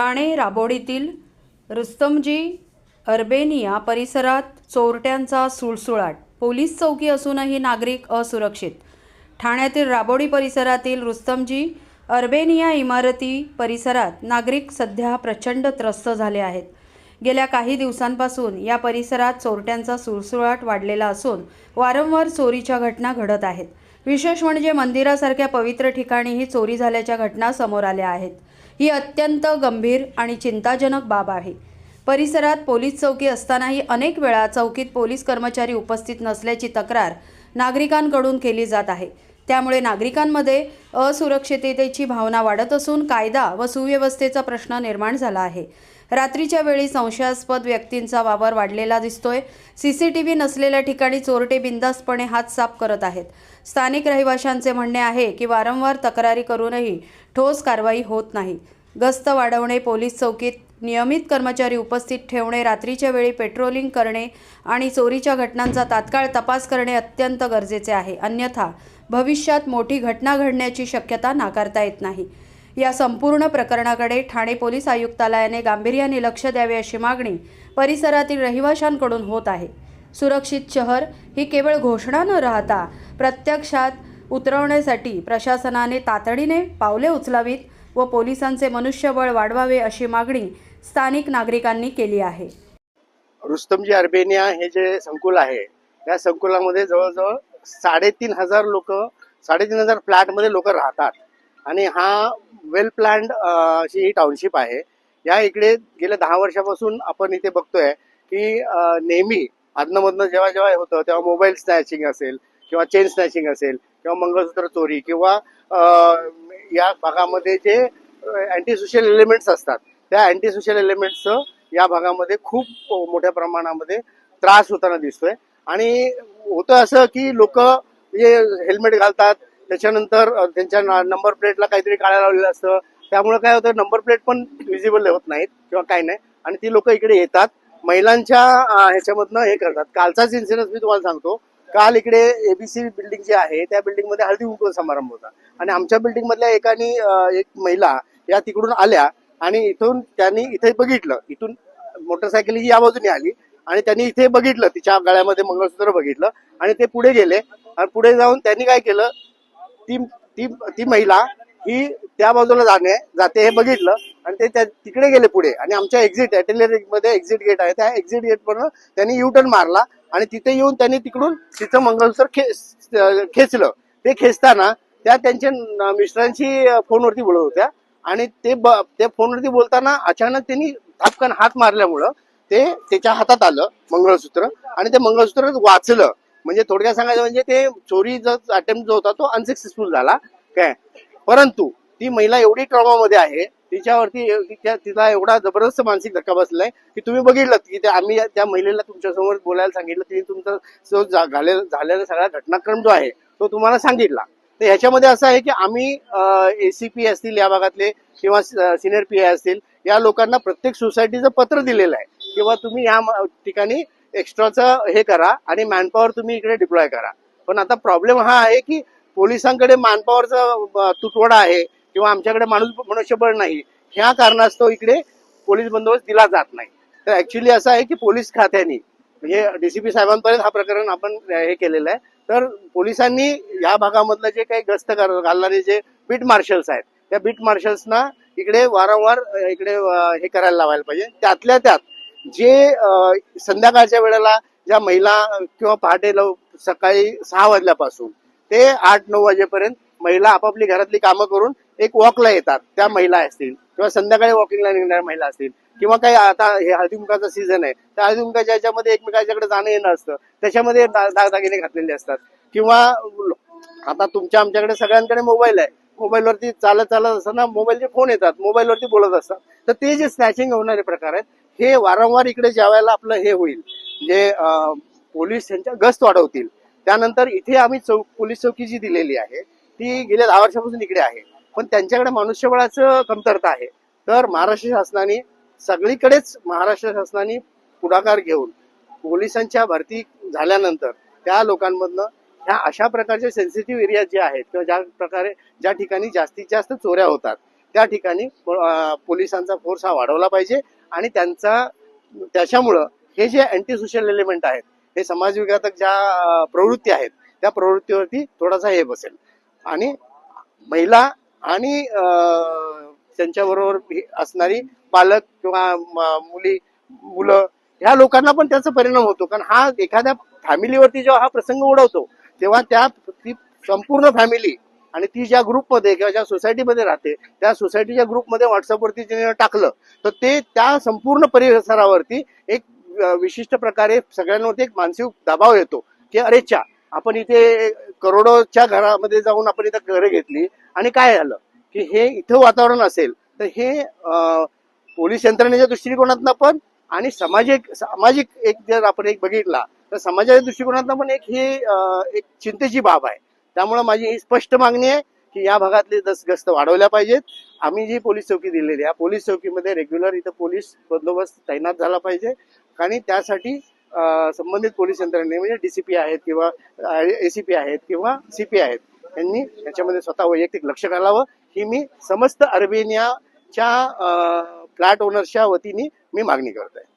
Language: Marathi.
ठाणे राबोडीतील रुस्तमजी अर्बेनिया परिसरात चोरट्यांचा सुळसुळाट. पोलीस चौकी असूनही नागरिक असुरक्षित. ठाण्यातील राबोडी परिसरातील रुस्तमजी अर्बेनिया इमारती परिसरात नागरिक सध्या प्रचंड त्रस्त झाले आहेत. गेल्या काही दिवसांपासून या परिसरात चोरट्यांचा सुळसुळाट वाढलेला असून वारंवार चोरीच्या घटना घडत आहेत. विशेष म्हणजे मंदिरासारख्या पवित्र ठिकाणीही चोरी झाल्याच्या घटना समोर आल्या आहेत. ही अत्यंत गंभीर आणि चिंताजनक बाब आहे. परिसरात पोलीस चौकी असतानाही अनेक वेळा चौकीत पोलीस कर्मचारी उपस्थित नसल्याची तक्रार नागरिकांकडून केली जात आहे. त्यामुळे नागरिकांमध्ये असुरक्षिततेची भावना वाढत असून कायदा व सुव्यवस्थेचा प्रश्न निर्माण झाला आहे. रात्रीच्या वेळी संशयास्पद व्यक्तींचा वावर वाढलेला दिसतोय. सीसीटीव्ही नसलेल्या ठिकाणी चोरटे बिंदास्तपणे हात साफ करत आहेत. स्थानिक रहिवाशांचे म्हणणे आहे की वारंवार तक्रारी करूनही ठोस कारवाई होत नाही. गस्त वाढवणे पोलीस चौकीत नियमित कर्मचारी उपस्थित ठेवणे रात्रीच्या वेळी पेट्रोलिंग करणे आणि चोरीच्या घटनांचा तात्काळ तपास करणे अत्यंत गरजेचे आहे. अन्यथा भविष्यात मोठी घटना घडण्याची शक्यता नाकारता येत नाही. या संपूर्ण प्रकरणाकडे ठाणे पोलीस आयुक्तालयाने गांभीर्याने लक्ष द्यावे अशी मागणी परिसरातील रहिवाशांकडून होत आहे. सुरक्षित शहर ही केवळ घोषणा न राहता प्रत्यक्षात उतरवण्यासाठी प्रशासनाने तातडीने पावले उचलावीत व पोलिसांचे मनुष्यबळ वाढवावे अशी मागणी स्थानिक नागरिकांनी केली आहे. रुस्तमजी अर्बेनिया हे जे संकुल आहे त्या संकुलामध्ये जवळजवळ साडेतीन हजार लोक साडेतीन हजार फ्लॅटमध्ये लोक राहतात. आणि हा वेल प्लॅन्ड अशी ही टाउनशिप आहे. या इकडे गेल्या दहा वर्षापासून आपण इथे बघतोय की नेहमी अधनमधनं जेव्हा जेव्हा होतं तेव्हा मोबाईल स्नॅचिंग असेल किंवा चेन स्नॅचिंग असेल किंवा मंगळसूत्र चोरी किंवा या भागामध्ये जे अँटी सोशल एलिमेंट्स असतात त्या अँटी सोशल एलिमेंट्सचं या भागामध्ये खूप मोठ्या प्रमाणामध्ये त्रास होताना दिसतोय. आणि होतं असं की लोक म्हणजे हेल्मेट घालतात त्याच्यानंतर त्यांच्या नंबर प्लेटला काहीतरी काळ्या लावलेलं असतं. त्यामुळे काय होतं नंबर प्लेट पण विजिबल होत नाहीत किंवा काही नाही. आणि ती लोक इकडे येतात. महिलांच्या ह्याच्यामधनं हे करतात. कालचाच इन्सिडन्स मी तुम्हाला सांगतो. काल इकडे एबीसी बिल्डिंग जी आहे त्या बिल्डिंगमध्ये हळदी कुंकू समारंभ होता. आणि आमच्या बिल्डिंग मधल्या एकानी एक महिला या तिकडून आल्या आणि इथून त्यांनी इथे बघितलं. इथून मोटरसायकल ही या बाजूने आली आणि त्यांनी इथे बघितलं. तिच्या गळ्यामध्ये मंगळसूत्र बघितलं आणि ते पुढे गेले. आणि पुढे जाऊन त्यांनी काय केलं? ती ती ती महिला ही त्या बाजूला जाणे जाते हे बघितलं आणि ते त्या तिकडे गेले पुढे. आणि आमच्या एक्झिट अटेलियरमध्ये एक्झिट गेट आहे. त्या एक्झिट गेट पण त्यांनी युटर्न मारला आणि तिथे येऊन त्यांनी तिकडून तिचं मंगळसूत्र खे खेचलं. ते खेचताना त्या त्यांच्या मिस्टरांशी फोनवरती बोलत होत्या आणि ते ब- ते फोनवरती बोलताना अचानक त्यांनी थापकन हात मारल्यामुळं ते त्याच्या हातात आलं मंगळसूत्र आणि ते मंगळसूत्र वाचलं. म्हणजे थोडक्यात सांगायचं म्हणजे ते चोरीचा अटेम्प्ट जो होता तो अनसक्सेसफुल झाला. काय परंतु ती महिला एवढी ट्रॉमामध्ये आहे तिच्यावरती तिच्या तिला एवढा जबरदस्त मानसिक धक्का बसलाय की तुम्ही बघितलं की आम्ही त्या महिलेला तुमच्यासमोर बोलायला सांगितलं तिने तुमचा जो झालेला सगळा घटनाक्रम जो आहे तो तुम्हाला सांगितला. तर ह्याच्यामध्ये असं आहे की आम्ही एसीपी असतील या भागातले किंवा सिनियर पी आय असतील या लोकांना प्रत्येक सोसायटीचं पत्र दिलेलं आहे. किंवा तुम्ही या ठिकाणी एक्स्ट्राचं हे करा आणि मॅनपॉवर तुम्ही इकडे डिप्लॉय करा. पण आता प्रॉब्लेम हा आहे की पोलिसांकडे मॅनपॉवरचा तुटवडा आहे किंवा आमच्याकडे माणूस मनुष्यबळ नाही. ह्या कारणास्तव इकडे पोलीस बंदोबस्त दिला जात नाही. तर ऍक्च्युली असं आहे की पोलीस खात्याने म्हणजे डीसीपी साहेबांपर्यंत हा प्रकरण आपण हे केलेलं आहे. तर पोलिसांनी या भागामधलं जे काही गस्त घालणारे जे बीट मार्शल्स आहेत त्या बीट मार्शल्सना इकडे वारंवार इकडे हे करायला लावायला पाहिजे. त्यातल्या त्यात जे संध्याकाळच्या वेळेला ज्या महिला किंवा पहाटे लव सकाळी सहा वाजल्यापासून ते आठ नऊ वाजेपर्यंत महिला आपापली घरातली कामं करून एक वॉकला येतात. त्या महिला असतील किंवा संध्याकाळी वॉकिंगला निघणाऱ्या महिला असतील किंवा काही आता हे हळदीमुखाचा सीझन आहे त्या हळदीमुखाच्या याच्यामध्ये एकमेकाच्याकडे जाणं येणं असतं. त्याच्यामध्ये दा- दागदागिने घातलेले असतात. किंवा आता तुमच्या आमच्याकडे सगळ्यांकडे मोबाईल आहे. मोबाईलवरती चालत चालत असताना मोबाईलचे फोन येतात मोबाईलवरती बोलत असतात. तर ते जे स्नॅचिंग होणारे प्रकार आहेत हे वारंवार इकडे ज्यावेळेला आपलं हे होईल जे पोलीस त्यांच्या गस्त वाढवतील. त्यानंतर इथे आम्ही चौक पोलीस चौकी जी दिलेली आहे. ती गेल्या दहा वर्षापासून इकडे आहे. पण त्यांच्याकडे मनुष्यबळाचं कमतरता आहे. तर महाराष्ट्र शासनाने सगळीकडेच महाराष्ट्र शासनाने पुढाकार घेऊन पोलिसांच्या भरती झाल्यानंतर त्या लोकांमधनं ह्या अशा प्रकारचे सेन्सिटिव्ह एरिया जे आहेत किंवा ज्या प्रकारे ज्या ठिकाणी जास्तीत जास्त चोऱ्या होतात त्या ठिकाणी पोलिसांचा फोर्स हा वाढवला पाहिजे. आणि त्यांचा त्याच्यामुळं हे जे अँटी सोशल एलिमेंट आहेत हे समाजविघातक ज्या प्रवृत्ती आहेत त्या प्रवृत्तीवरती थोडासा हे बसेल. आणि महिला आणि त्यांच्याबरोबर हे असणारी पालक किंवा मुली मुलं ह्या लोकांना पण त्याचा परिणाम होतो. कारण हा एखाद्या फॅमिलीवरती जेव्हा हा प्रसंग उडवतो तेव्हा त्या ती संपूर्ण फॅमिली आणि ती ज्या ग्रुपमध्ये किंवा ज्या सोसायटीमध्ये राहते त्या सोसायटीच्या ग्रुपमध्ये व्हॉट्सअपवरती तिने टाकलं तर ते त्या संपूर्ण परिसरावरती एक विशिष्ट प्रकारे सगळ्यांवरती एक मानसिक दबाव येतो की अरे च्या आपण इथे करोडोच्या घरामध्ये जाऊन आपण इथं घरं घेतली आणि काय झालं? की हे इथं वातावरण असेल तर हे पोलीस यंत्रणेच्या दृष्टिकोनातनं पण आणि सामाजिक सामाजिक एक जर आपण एक बघितला तर समाजाच्या दृष्टिकोनातनं पण एक ही एक चिंतेची बाब आहे. त्यामुळे माझी ही स्पष्ट मागणी आहे की या भागातले दसगस्त वाढवल्या पाहिजेत. आम्ही जी पोलीस चौकी दिलेली आहे या पोलीस चौकीमध्ये रेग्युलर इथं पोलीस बंदोबस्त तैनात झाला पाहिजे. आणि त्यासाठी संबंधित पोलीस यंत्रणे म्हणजे डीसीपी आहेत किंवा एसीपी आहेत किंवा सीपी आहेत यांनी याच्यामध्ये स्वतः वैयक्तिक लक्ष घालावं. ही मी समस्त अर्बेनियाच्या फ्लॅट ओनर्सच्या वतीने मी मागणी करत आहे